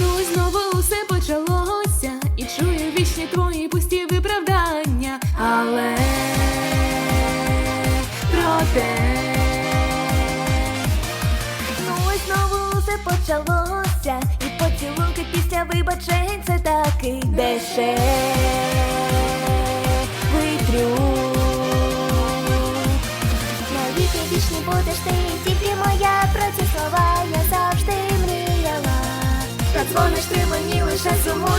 Ну і знову усе почалося, і чую вічні твої пусті виправдання, але проте Ну і знову усе почалося, і поцілунки після вибачень це такий дешевий трюк Навіки вічні будеш ти, тільки моя про ці слова я та дзвониш ти мені, лише сумуєш,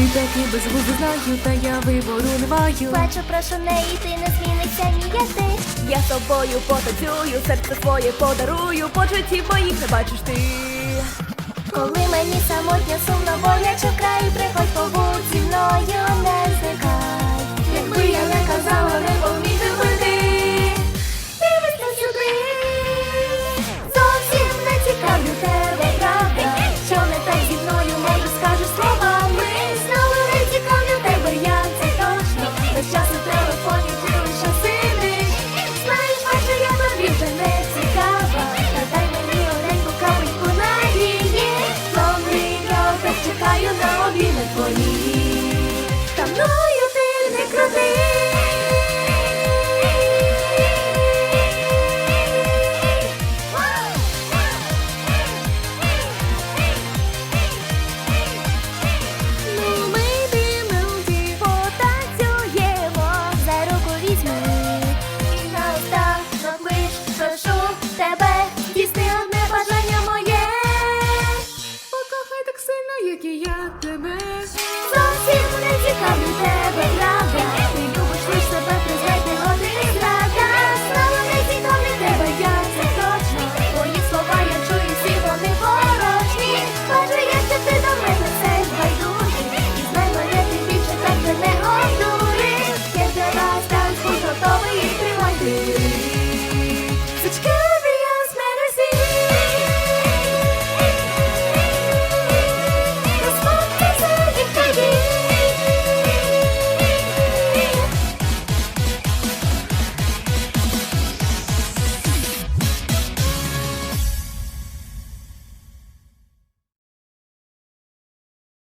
Ти такий безглуздий знаю, та я вибору не маю. Бачу, прошу не йти, не зміниться ніяти. Я з тобою потанцюю, серце своє подарую, почуттів моїх не бачиш ти. Коли мені самотньо сумно боляче край, приходь побудь зі мною не